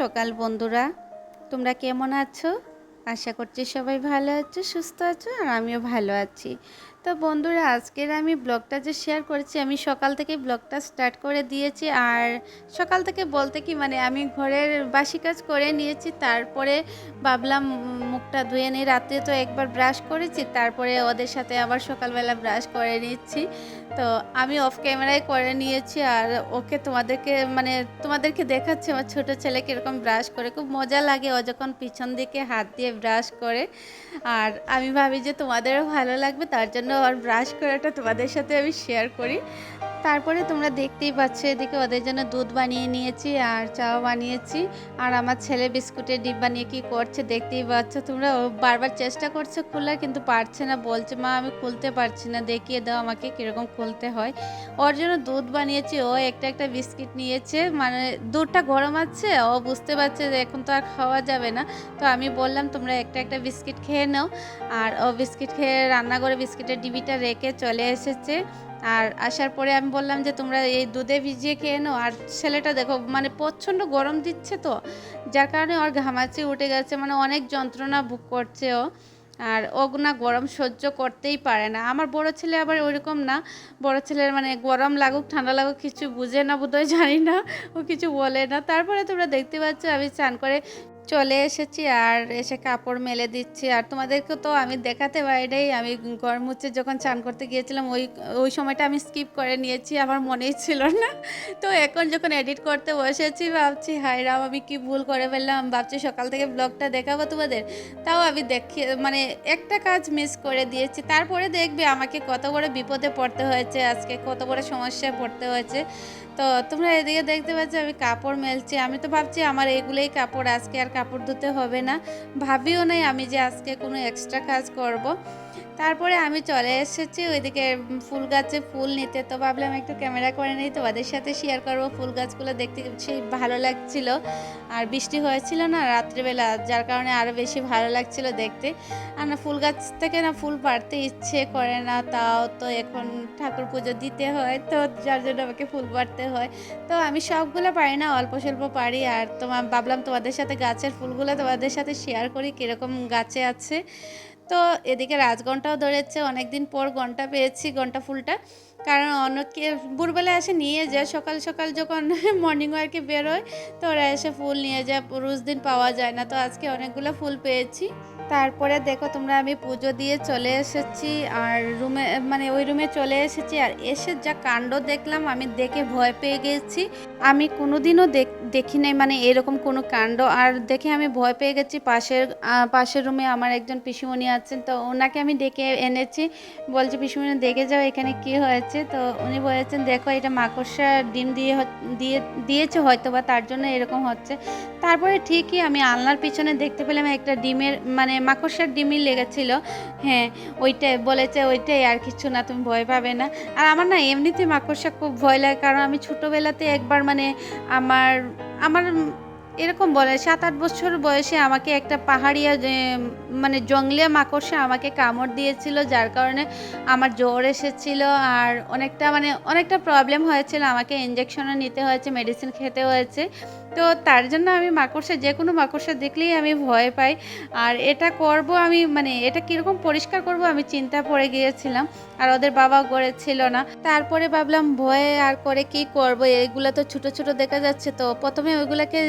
সকাল, বন্ধুরা। তোমরা কেমন আছো? আশা করছি সবাই ভালো আছো, সুস্থ আছো, আর আমিও ভালো আছি। তো বন্ধুরা আজকের আমি ব্লগটা যে শেয়ার করেছি আমি সকাল থেকে ব্লগটা স্টার্ট করে দিয়েছি। আর সকাল থেকে বলতে কি মানে আমি ঘরের বাসি কাজ করে নিয়েছি তারপরে ভাবলাম উম, মুখটা ধুয়ে নিই। রাত্রে তো একবার ব্রাশ করেছি তারপরে ওদের সাথে আবার সকালবেলা ব্রাশ করে নিচ্ছি। তো আমি অফ ক্যামেরায় করে নিয়েছি আর ওকে তোমাদেরকে মানে তোমাদেরকে দেখাচ্ছি আমার ছোটো ছেলে কীরকম ব্রাশ করে। খুব মজা লাগে ও যখন পিছন দিকে হাত দিয়ে ব্রাশ করে। আর আমি ভাবি যে তোমাদেরও ভালো লাগবে তার জন্য ওর ব্রাশ করাটা তোমাদের সাথে আমি শেয়ার করি। তারপরে তোমরা দেখতেই পাচ্ছ এদিকে ওদের জন্য দুধ বানিয়ে নিয়েছি আর চাও বানিয়েছি। আর আমার ছেলে বিস্কুটের ডিব্বা নিয়ে কি করছে দেখতেই পাচ্ছ। তোমরা বারবার চেষ্টা করছে খোলার কিন্তু পারছে না। বলছে, মা, আমি খুলতে পারছি না। দেখিয়ে দাও আমাকে কীরকম খুলতে হয়। ওর জন্য দুধ বানিয়েছি। ও একটা একটা বিস্কিট নিয়েছে। মানে দুধটা গরম আছে। ও বুঝতে পারছে যে এখন তো আর খাওয়া যাবে না। তো আমি বললাম, তোমরা একটা একটা বিস্কিট খেয়ে নাও। আর ও বিস্কিট খেয়ে রান্না করে বিস্কিটের ডিবিটা রেখে চলে এসেছে। আর আসার পরে আমি বললাম যে, তোমরা এই দুধে ভিজিয়ে খেয়ে নাও। আর ছেলেটা দেখো মানে প্রচণ্ড গরম দিচ্ছে তো। যার কারণে ওর ঘামাচি উঠে গেছে। মানে অনেক যন্ত্রণা ভোগ করছে ও। আর না গরম সহ্য করতেই পারে না। আমার বড় ছেলে আবার ওইরকম না। বড় ছেলের মানে গরম লাগুক, ঠান্ডা লাগুক, কিছু বুঝে না, বোধহয় জানি না। ও কিছু বলে না। তারপরে তোমরা দেখতে পাচ্ছ, আমি চান করে চলে এসেছি আর এসে কাপড় মেলে দিচ্ছি। আর তোমাদেরকে তো আমি দেখাতে পারিনি, আমি ঘর মুছে যখন চান করতে গিয়েছিলাম, ওই ওই সময়টা আমি স্কিপ করে নিয়েছি, আমার মনেই ছিল না। তো এখন যখন এডিট করতে বসেছি, ভাবছি হাই রাম, আমি কি ভুল করে ফেললাম? ভাবছি সকাল থেকে ব্লগটা দেখাবো তোমাদের। তাও আমি দেখি মানে একটা কাজ মিস করে দিয়েছি। তারপরে দেখবে আমাকে কত বড় বিপদে পড়তে হয়েছে, আজকে কত বড় সমস্যায় পড়তে হয়েছে। তো তোমরা এদিকে দেখতে পাচ্ছ আমি কাপড় মেলছি আমি তো ভাবছি আমার এগুলোই কাপড়, আজকে আর কাপড় ধুতে হবে না ভাবিও নাই আমি যে আজকে কোনো এক্সট্রা কাজ করব। তারপরে আমি চলে এসেছি ওইদিকে ফুল গাছে ফুল নিতে। তো ভাবলাম একটু ক্যামেরা করে নিই, তোমাদের সাথে শেয়ার করব ফুল গাছগুলো দেখতে। সেই ভালো লাগছিল। আর বৃষ্টি হয়েছিল না রাত্রিবেলা, যার কারণে আরও বেশি ভালো লাগছিল দেখতে। আর না, ফুল গাছ থেকে না ফুল পাড়তে ইচ্ছে করে না তাও। তো এখন ঠাকুর পুজো দিতে হয়, তো যার জন্য আমাকে ফুল পাড়তে হয়। তো আমি সবগুলো পারি না, অল্প স্বল্প পারি। আর তোমার ভাবলাম তোমাদের সাথে গাছের ফুলগুলো তোমাদের সাথে শেয়ার করি, কীরকম গাছে আছে। তো এদিকে রাজগণটাও ধরেছে, অনেকদিন পর ঘণ্টা পেয়েছি ঘণ্টা ফুলটা। কারণ অনেকে ভোরবেলা এসে নিয়ে যায়, সকাল সকাল যখন মর্নিং ওয়ার্কে বেরোয়, তো ওরা এসে ফুল নিয়ে যায় রোজ দিন পাওয়া যায় না। তো আজকে অনেকগুলো ফুল পেয়েছি। তারপরে দেখো তোমরা আমি পুজো দিয়ে চলে এসেছি, আর রুমে মানে ওই রুমে চলে এসেছি, আর এসে যা কাণ্ড দেখলাম, আমি দেখে ভয় পেয়ে গেছি। আমি কোনোদিনও দেখ- দেখি নাই মানে এরকম কোনো কাণ্ড। আর দেখে আমি ভয় পেয়ে গেছি, পাশের পাশের রুমে আমার একজন পিসিমণি আছেন। তো ওনাকে আমি ডেকে এনেছি, বলছি, পিসিমণি, দেখে যাও এখানে কি হয়েছে? তো উনি বলেছেন, দেখো, এটা মাকড়সা ডিম দিয়ে দিয়ে, দিয়েছে হয়তো বা তার জন্য এরকম হচ্ছে। তারপরে ঠিকই আমি আলনার পিছনে দেখতে পেলাম একটা ডিমের মানে মাকড়সার ডিমই লেগেছিল। হ্যাঁ ওইটাই, বলেছে, ওইটাই আর কিছু না, তুমি ভয় পাবে না। আর আমার না এমনিতে মাকড়সা খুব ভয় লাগে, কারণ আমি ছোটোবেলাতে একবার মানে আমার আমার এরকম বলে সাত আট বছর বয়সে আমাকে একটা পাহাড়িয়া মানে জঙ্গলিয়া মাকড়সা আমাকে কামড় দিয়েছিল, যার কারণে আমার জ্বর এসেছিল আর অনেকটা মানে অনেকটা প্রবলেম হয়েছিল। আমাকে ইঞ্জেকশনও নিতে হয়েছে মেডিসিন খেতে হয়েছে। তো তার জন্য আমি মাকড়সা যে কোনো মাকড়সা দেখলেই আমি ভয় পাই। আর এটা করব আমি মানে এটা কীরকম পরিষ্কার করব আমি চিন্তা পড়ে গিয়েছিলাম আর ওদের বাবাও করেছিল না। তারপরে ভাবলাম, ভয়ে আর করে কি করব? এগুলো তো ছোট ছোট দেখা যাচ্ছে। তো প্রথমে ওইগুলোকে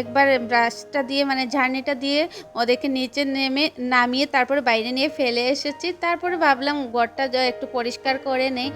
একবার ব্রাশটা দিয়ে মানে ঝাড়নিটা দিয়ে ওদেরকে নিচে নেমে, নামিয়ে তারপরে বাইরে নিয়ে ফেলে এসেছি। তারপরে ভাবলাম ঘরটা একটু পরিষ্কার করে নেই।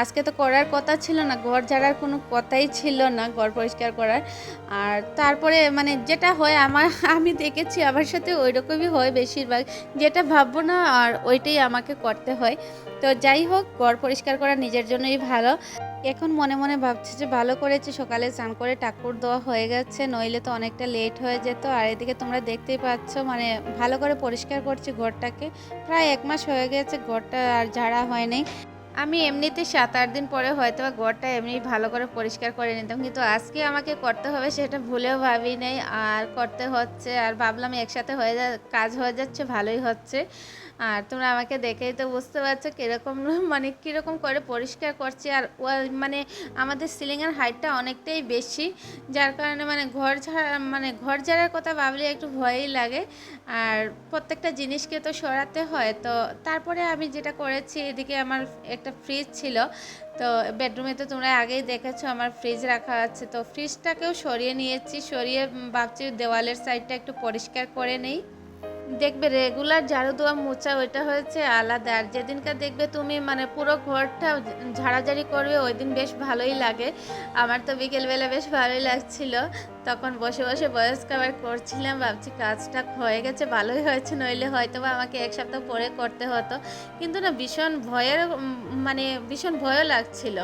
আজকে তো করার কথা ছিল না, ঘর ঝাড়ার কোনো কথাই ছিল না, ঘর পরিষ্কার করার। আর তারপরে মানে যেটা হয়, আমার, আমি দেখেছি আমার সাথে ওই রকমই হয় বেশিরভাগ। যেটা ভাববো না, আর ওইটাই আমাকে করতে হয়। তো যাই হোক, ঘর পরিষ্কার করা নিজের জন্যই ভালো। এখন মনে মনে ভাবছি যে ভালো করেছি, সকালে স্নান করে ঠাকুর দেওয়া হয়ে গেছে, নইলে তো অনেকটা লেট হয়ে যেত। আর এদিকে তোমরা দেখতেই পাচ্ছ মানে ভালো করে পরিষ্কার করছি ঘরটাকে। প্রায় এক মাস হয়ে গেছে ঘরটা আর ঝাড়া হয়নি আমি এমনিতে সাত আট দিন পরে হয়তো বা ঘরটা এমনি ভালো করে পরিষ্কার করে নিতাম, কিন্তু আজকে আমাকে করতে হবে সেটা ভুলেও ভাবি নেই। আর করতে হচ্ছে, আর ভাবলাম একসাথে হয়ে যা, কাজ হয়ে যাচ্ছে, ভালোই হচ্ছে। আর তোমরা আমাকে দেখেই তো বুঝতে পারছ কীরকম মানে কীরকম করে পরিষ্কার করছি। আর মানে আমাদের সিলিংয়ের হাইটটা অনেকটাই বেশি, যার কারণে মানে ঘর ঝাড়া মানে ঘর ঝাড়ার কথা ভাবলে একটু ভয়ই লাগে। আর প্রত্যেকটা জিনিসকে তো সরাতে হয়, তো তারপরে আমি যেটা করেছি, এদিকে আমার একটা ফ্রিজ ছিল, তো বেডরুমে তো তোমরা আগেই দেখেছ আমার ফ্রিজ রাখা আছে, তো ফ্রিজটাকেও সরিয়ে নিয়েছি, সরিয়ে ভাবছি দেওয়ালের সাইডটা একটু পরিষ্কার করে নেই। দেখবে রেগুলার ঝাড়ু দেওয়া মোচা ওইটা হয়েছে আলাদা। আর যেদিনকার দেখবে তুমি মানে পুরো ঘরটা ঝাড়াঝাড়ি করবে ওই দিন বেশ ভালোই লাগে। আমার তো বিকেলবেলা বেশ ভালোই লাগছিল। তখন বসে বসে বয়স কাবার করছিলাম, ভাবছি কাজটা হয়ে গেছে, ভালোই হয়েছে, নইলে হয়তো বা আমাকে এক সপ্তাহ পরে করতে হতো। কিন্তু না, ভীষণ ভয়ের মানে ভীষণ ভয়ও লাগছিল।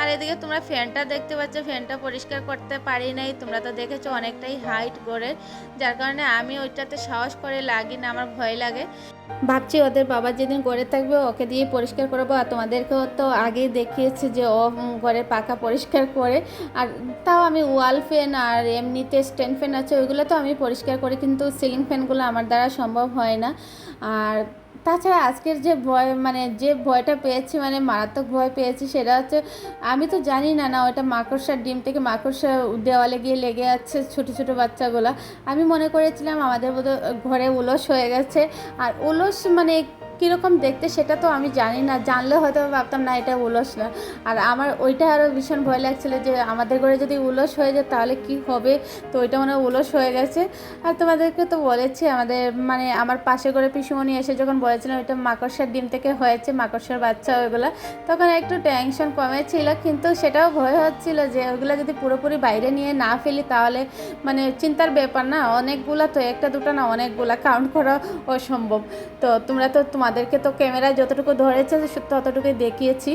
আর এদিকে তোমরা ফ্যানটা দেখতে পাচ্ছ, ফ্যানটা পরিষ্কার করতে পারি নাই। তোমরা তো দেখেছ অনেকটাই হাইট করে যার কারণে আমি ওইটাতে সাহস করে লাগি না, আমার ভয় লাগে। ভাবছি ওদের বাবা যেদিন ঘরে থাকবে, ওকে দিয়ে পরিষ্কার করব। আর তোমাদেরকেও তো আগেই দেখিয়েছি যে ও ঘরের পাখা পরিষ্কার করে। আর তাও আমি ওয়াল ফ্যান আর এমনিতে স্ট্যান্ড ফ্যান আছে, ওইগুলো তো আমি পরিষ্কার করি, কিন্তু সিলিং ফ্যানগুলো আমার দ্বারা সম্ভব হয় না। আর তাছাড়া আজকের যে ভয় মানে যে ভয়টা পেয়েছি মানে মারাত্মক ভয় পেয়েছি, সেটা হচ্ছে আমি তো জানি না না ওটা মাকড়সার ডিম থেকে মাকড়সা দেওয়ালে গিয়ে লেগে যাচ্ছে ছোটো ছোটো বাচ্চাগুলো। আমি মনে করেছিলাম আমাদের বোধহয় ঘরে উলস হয়ে গেছে। আর উলস মানে কীরকম দেখতে সেটা তো আমি জানি না। জানলে হয়তো ভাবতাম, না, এটা উলস না। আর আমার ওইটা আরও ভীষণ ভয় লাগছিল যে, আমাদের ঘরে যদি উলস হয়ে যায় তাহলে কি হবে? তো ওইটা মনে হয় উলস হয়ে গেছে। আর তোমাদেরকে তো বলেছি, আমাদের মানে আমার পাশে করে পিসুমণি এসে যখন বলেছিলাম এটা মাকড়সার ডিম থেকে হয়েছে, মাকড়সার বাচ্চা ওইগুলো, তখন একটু টেনশন কমেছিল। কিন্তু সেটাও ভয় হচ্ছিল যে ওইগুলো যদি পুরোপুরি বাইরে নিয়ে না ফেলি তাহলে মানে চিন্তার ব্যাপার না। অনেকগুলা তো, একটা দুটো না, অনেকগুলা। কাউন্ট করা অসম্ভব। তো তোমরা তো তোমাদেরকে তো ক্যামেরায় যতটুকু ধরেছে, ততটুকুই দেখিয়েছি।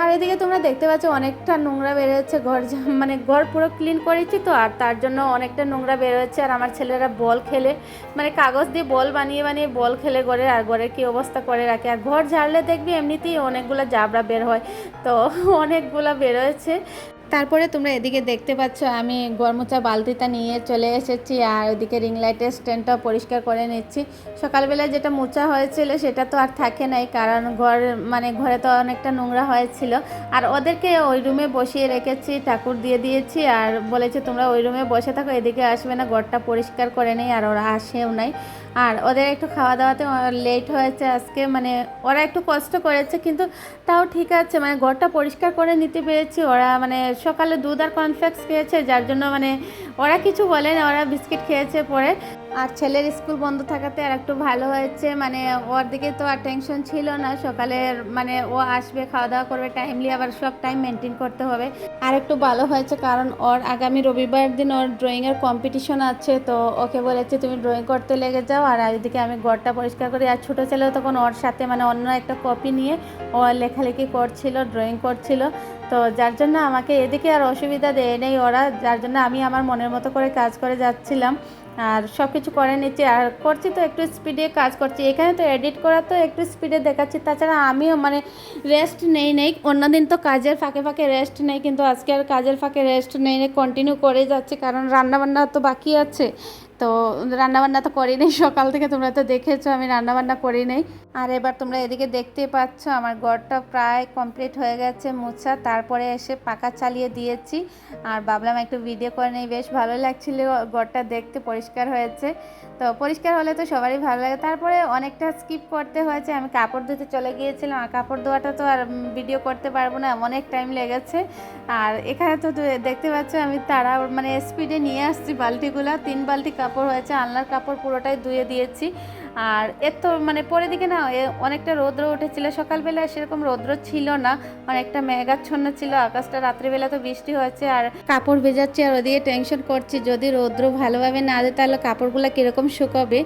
আর এদিকে তোমরা দেখতে পাচ্ছ অনেকটা নোংরা বেরোচ্ছে, ঘর মানে ঘর পুরো ক্লিন করেছি তো, আর তার জন্য অনেকটা নোংরা বেরোচ্ছে। আর আমার ছেলেরা বল খেলে মানে কাগজ দিয়ে বল বানিয়ে বানিয়ে বল খেলে ঘরে, আর ঘরের কি অবস্থা করে রাখে। আর ঘর ঝাড়লে দেখবি এমনিতেই অনেকগুলো জাবড়া বের হয়, তো অনেকগুলো বেরোয়েছে তারপরে তোমরা এদিকে দেখতে পাচ্ছ, আমি গরমোচা বালতিটা নিয়ে চলে এসেছি আর ওদিকে রিং লাইটের স্ট্যান্ডটাও পরিষ্কার করে নিচ্ছি। সকালবেলা যেটা মোচা হয়েছিল সেটা তো আর থাকে নাই, কারণ ঘর মানে ঘরে তো অনেকটা নোংরা হয়েছিল। আর ওদেরকে ওই রুমে বসিয়ে রেখেছি, ঠাকুর দিয়ে দিয়েছি আর বলেছে তোমরা ওই রুমে বসে থাকো, এদিকে আসবে না, ঘরটা পরিষ্কার করে নেই আর ওরা আসেও নাই। আর ওদের একটু খাওয়া দাওয়াতে লেট হয়েছে আজকে মানে ওরা একটু কষ্ট করেছে, কিন্তু তাও ঠিক আছে মানে ঘরটা পরিষ্কার করে নিতে পেরেছি, ওরা মানে সকালে দুধ আর কর্নফ্লেক্স খেয়েছে, যার জন্য মানে ওরা কিছু বলে না ওরা বিস্কিট খেয়েছে পরে। আর ছেলের স্কুল বন্ধ থাকাতে আর একটু ভালো হয়েছে। মানে ওর দিকে তো আর টেনশন ছিল না। সকালের মানে ও আসবে, খাওয়া দাওয়া করবে টাইমলি আবার সব টাইম মেনটেন করতে হবে। আর একটু ভালো হয়েছে কারণ ওর আগামী রবিবার দিন ওর ড্রয়িংয়ের কম্পিটিশন আছে। তো ওকে বলেছে, তুমি ড্রয়িং করতে লেগে যাও আর এদিকে আমি ঘরটা পরিষ্কার করি। আর ছোটো ছেলেও তখন ওর সাথে মানে অন্য একটা কপি নিয়ে ও লেখালেখি করছিল ড্রয়িং করছিল। তো যার জন্য আমাকে এদিকে আর অসুবিধা দেয় নেই ওরা। যার জন্য আমি আমার মনের মতো করে কাজ করে যাচ্ছিলাম। আর সব কিছু করে নিচ্ছি আর করছি তো একটু স্পিডে কাজ করছি। এখানে তো এডিট করা তো একটু স্পিডে দেখাচ্ছি। তাছাড়া আমিও মানে রেস্ট নেই নেই। অন্যদিন তো কাজের ফাঁকে ফাঁকে রেস্ট নেই, কিন্তু আজকে আর কাজের ফাঁকে রেস্ট নেই নেই। কন্টিনিউ করে যাচ্ছে, কারণ রান্নাবান্না তো বাকি আছে। তো রান্নাবান্না তো করি নেই। সকাল থেকে তোমরা তো দেখেছ, আমি রান্নাবান্না করি নেই। আর এবার তোমরা এদিকে দেখতে পাচ্ছ, আমার ঘরটা প্রায় কমপ্লিট হয়ে গেছে, মোছা। তারপরে এসে পাকা চালিয়ে দিয়েছি। আর ভাবলাম একটু ভিডিও করে নেই, বেশ ভালো লাগছিল ঘরটা দেখতে, পরিষ্কার হয়েছে। তো পরিষ্কার হলে তো সবারই ভালো লাগে। তারপরে অনেকটা স্কিপ করতে হয়েছে, আমি কাপড় ধুতে চলে গিয়েছিলাম। আর কাপড় ধোয়াটা তো আর ভিডিও করতে পারব না অনেক টাইম লেগেছে। আর এখানে তো দেখতে পাচ্ছ, আমি তারা মানে স্পিডে নিয়ে আসছি বালতিগুলো। তিন বালতি কাপড় হয়েছে, আলনার কাপড় পুরোটাই ধুয়ে দিয়েছি। আর এর তো মানে পরে দিকে না অনেকটা রৌদ্র উঠেছিল। সকালবেলা সেরকম রৌদ্র ছিল না, অনেকটা মেঘাচ্ছন্ন ছিল। আকাশটা রাত্রিবেলা তো বৃষ্টি হয়েছে আর কাপড় ভেজাচ্ছি আর ওদিকে টেনশন করছি। যদি রৌদ্র ভালোভাবে না দেয় তাহলে কাপড়গুলো কীরকম শুকাবে?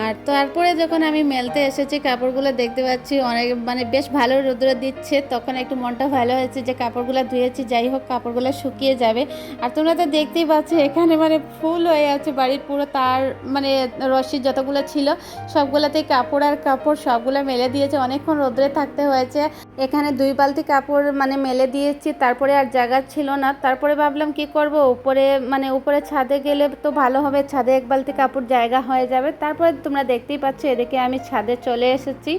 আর তারপরে যখন আমি মেলতে এসেছি, কাপড়গুলো দেখতে পাচ্ছি অনেক মানে বেশ ভালো রৌদ্র দিচ্ছে। তখন একটু মনটা ভালো হয়েছে যে কাপড়গুলো ধুয়েছি, যাই হোক কাপড়গুলো শুকিয়ে যাবে। আর তোমরা তো দেখতেই পাচ্ছ এখানে মানে ফুল হয়ে আছে বাড়ির পুরো তার মানে রশ্মি যতগুলো ছিল সবগুলোতেই কাপড় আর কাপড় সবগুলো মেলে দিয়েছে। অনেকক্ষণ রোদ্রে থাকতে হয়েছে। এখানে দুই বালতি কাপড় মানে মেলে দিয়েছি। তারপরে আর জায়গা ছিল না। তারপরে ভাবলাম কি করব? উপরে মানে উপরে ছাদে গেলে তো ভালো হবে। ছাদে এক বালতি কাপড় জায়গা হয়ে যাবে। তারপরে তোমরা দেখতেই পাচ্ছ, এদিকে আমি ছাদে চলে এসেছি।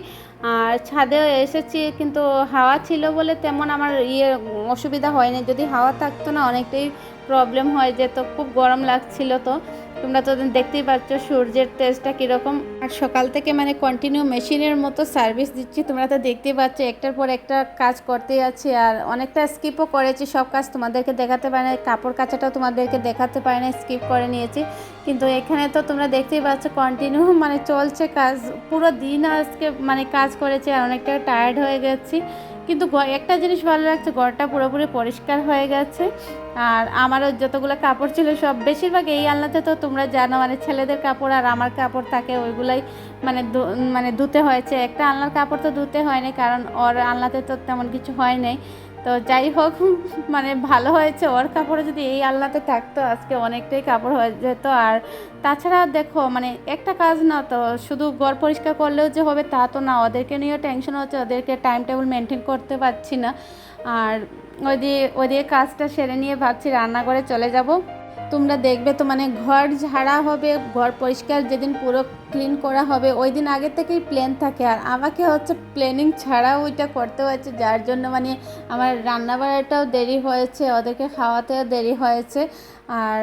আর ছাদে এসেছি কিন্তু হাওয়া ছিল বলে তেমন আমার ইয়ে অসুবিধা হয়নি। যদি হাওয়া থাকতো না, অনেকটাই প্রবলেম হয়ে যেত। খুব গরম লাগছিল তো। তোমরা তো দেখতেই পাচ্ছ, সূর্যের তেজটা কীরকম। আর সকাল থেকে মানে কন্টিনিউ মেশিনের মতো সার্ভিস দিচ্ছি। তোমরা তো দেখতেই পাচ্ছ, একটার পর একটা কাজ করতেই আছি। আর অনেকটা স্কিপও করেছি, সব কাজ তোমাদেরকে দেখাতে পারি না কাপড় কাচাটাও তোমাদেরকে দেখাতে পারে না স্কিপ করে নিয়েছি। কিন্তু এখানে তো তোমরা দেখতেই পাচ্ছ কন্টিনিউ মানে চলছে কাজ। পুরো দিন আজকে মানে কাজ করেছি আর অনেকটা টায়ার্ড হয়ে গেছি। কিন্তু একটা জিনিস ভালো লাগছে, ঘরটা পুরোপুরি পরিষ্কার হয়ে গেছে। আর আমারও যতগুলো কাপড় ছিল সব বেশিরভাগ এই আলনাতে তো তোমরা জানো মানে ছেলেদের কাপড় আর আমার কাপড় থাকে, ওইগুলাই মানে মানে ধুতে হয়েছে। একটা আলনার কাপড় তো ধুতে হয়নি, কারণ ওর আলনাতে তো তেমন কিছু হয় নাই। তো যাই হোক মানে ভালো হয়েছে, ওর কাপড়ে যদি এই আলনাতে থাকতো, আজকে অনেকটাই কাপড় হয়ে যেত। আর তাছাড়া দেখো মানে একটা কাজ না, তো শুধু ঘর পরিষ্কার করলেও যে হবে তা তো না, ওদেরকে নিয়েও টেনশন হচ্ছে, ওদেরকে টাইম টেবিল মেনটেন করতে পারছি না। আর ওইদিকে ওইদিকে কাজটা সেরে নিয়ে ভাবছি রান্না করে চলে যাব। তোমরা দেখবে তো মানে ঘর ঝাড়া হবে, ঘর পরিষ্কার যেদিন পুরো ক্লিন করা হবে, ওই দিন আগে থেকেই প্ল্যান থাকে। আর আমাকে হচ্ছে প্ল্যানিং ছাড়াও ওইটা করতে হয়েছে, যার জন্য মানে আমার রান্না বাড়াটাও দেরি হয়েছে, ওদেরকে খাওয়াতেও দেরি হয়েছে। আর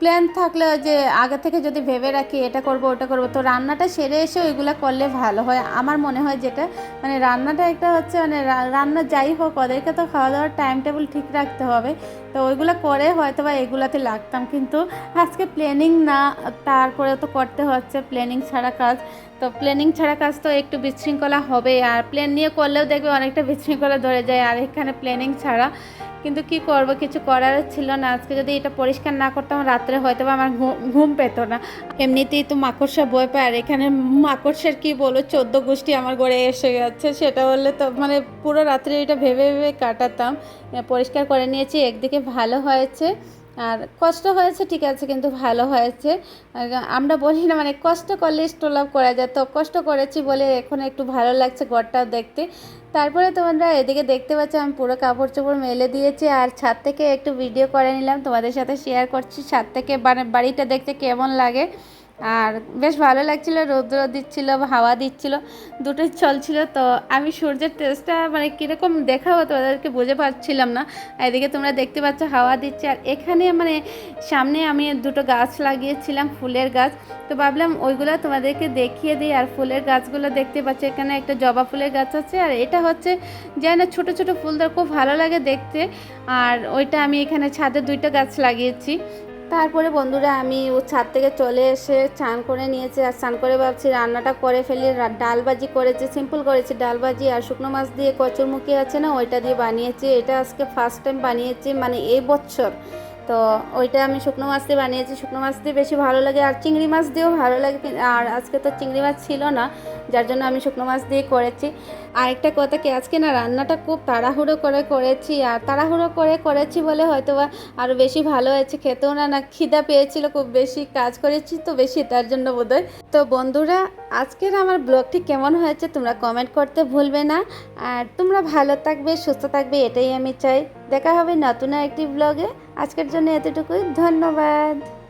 প্ল্যান থাকলে যে আগে থেকে যদি ভেবে রাখি, এটা করব, ওটা করব, তো রান্নাটা সেরে এসে ওইগুলো করলে ভালো হয়। আমার মনে হয় যেটা মানে রান্নাটা একটা হচ্ছে মানে রান্না যাই হোক, ওদেরকে তো খাওয়া দাওয়ার টাইম টেবিল ঠিক রাখতে হবে। তো ওইগুলো করে হয়তো বা এগুলাতে লাগতাম, কিন্তু আজকে প্ল্যানিং না, তারপরে তো করতে হচ্ছে প্ল্যানিং ছাড়া কাজ। তো প্ল্যানিং ছাড়া কাজ তো একটু বিশৃঙ্খলা হবে আর প্ল্যান নিয়ে করলেও দেখবে অনেকটা বিশৃঙ্খলা ধরে যায়, আর এখানে প্ল্যানিং ছাড়া কিন্তু কি করব? কিছু করার ছিল না। আজকে যদি এটা পরিষ্কার না করতাম, রাত্রে হয়তো আমার ঘুম- পেত না। এমনিতেই তো মাকড়সা বই পায়। আর এখানে মাকড়সার কি বলো চোদ্দ গোষ্ঠী আমার গড়ে এসে গেছে। সেটা বললে তো মানে পুরো রাত্রে এটা ভেবে ভেবে কাটাতাম। পরিষ্কার করে নিয়েছি। একদিকে ভালো হয়েছে। কষ্ট হয়েছে, ঠিক আছে, কিন্তু ভালো হয়েছে। আমরা বলি না মানে কষ্ট করলে স্টোলাভ করা যায়। তো কষ্ট করেছি বলে এখন একটু ভালো লাগছে ঘরটাও দেখতে। তারপরে তোমরা এদিকে দেখতে পাচ্ছ, আমি পুরো কাপড় চোপড় মেলে দিয়েছি। আর ছাদ থেকে একটু ভিডিও করে নিলাম। তোমাদের সাথে শেয়ার করছি। ছাদ থেকে বাড়িটা দেখতে কেমন লাগে? আর বেশ ভালো লাগছিল, রৌদ্র দিচ্ছিল, হাওয়া দিচ্ছিল, দুটোই চলছিল। তো আমি সূর্যের তেজটা মানে কীরকম দেখাবো তোমাদেরকে বুঝে পাচ্ছিলাম না। এদিকে তোমরা দেখতে পাচ্ছ হাওয়া দিচ্ছে। আর এখানে মানে সামনে আমি দুটো গাছ লাগিয়েছিলাম, ফুলের গাছ। তো ভাবলাম ওইগুলো তোমাদেরকে দেখিয়ে দিই। আর ফুলের গাছগুলো দেখতে পাচ্ছ, এখানে একটা জবা ফুলের গাছ আছে। আর এটা হচ্ছে যেন ছোট ছোট ফুলদার খুব ভালো লাগে দেখতে। আর ওইটা আমি এখানে ছাদে দুইটা গাছ লাগিয়েছি। তারপরে বন্ধুরা আমি ও ছাদ থেকে চলে এসে চান করে নিয়েছি, আর চান করে ভাবছি রান্নাটা করে ফেলি। ডাল ভাজি করেছি সিম্পল করেছি, ডাল ভাজি আর শুকনো মাছ দিয়ে কচুরমুখী আছে না, ওইটা দিয়ে বানিয়েছি। এটা আজকে ফার্স্ট টাইম বানিয়েছি মানে এই বছর। তো ওইটা আমি শুকনো মাছ দিয়ে বানিয়েছি। শুকনো মাছ দিয়ে বেশি ভালো লাগে আর চিংড়ি মাছ দিয়েও ভালো লাগে আর আজকে তো চিংড়ি মাছ ছিল না, যার জন্য আমি শুকনো মাছ দিয়ে করেছি। আরেকটা কথা কি, আজকে না রান্নাটা খুব তাড়াহুড়ো করে করেছি আর তাড়াহুড়ো করে করেছি বলে হয়তো বা আরও বেশি ভালো হয়েছে। খেতেও না না খিদা পেয়েছিল, খুব বেশি কাজ করেছি তো বেশি তার জন্য বোধহয়। তো বন্ধুরা, আজকের আমার ব্লগটি কেমন হয়েছে তোমরা কমেন্ট করতে ভুলবে না। আর তোমরা ভালো থাকবে, সুস্থ থাকবে, এটাই আমি চাই। দেখা হবে নতুন একটি ব্লগে। আজকের জন্য এতটুকুই। ধন্যবাদ।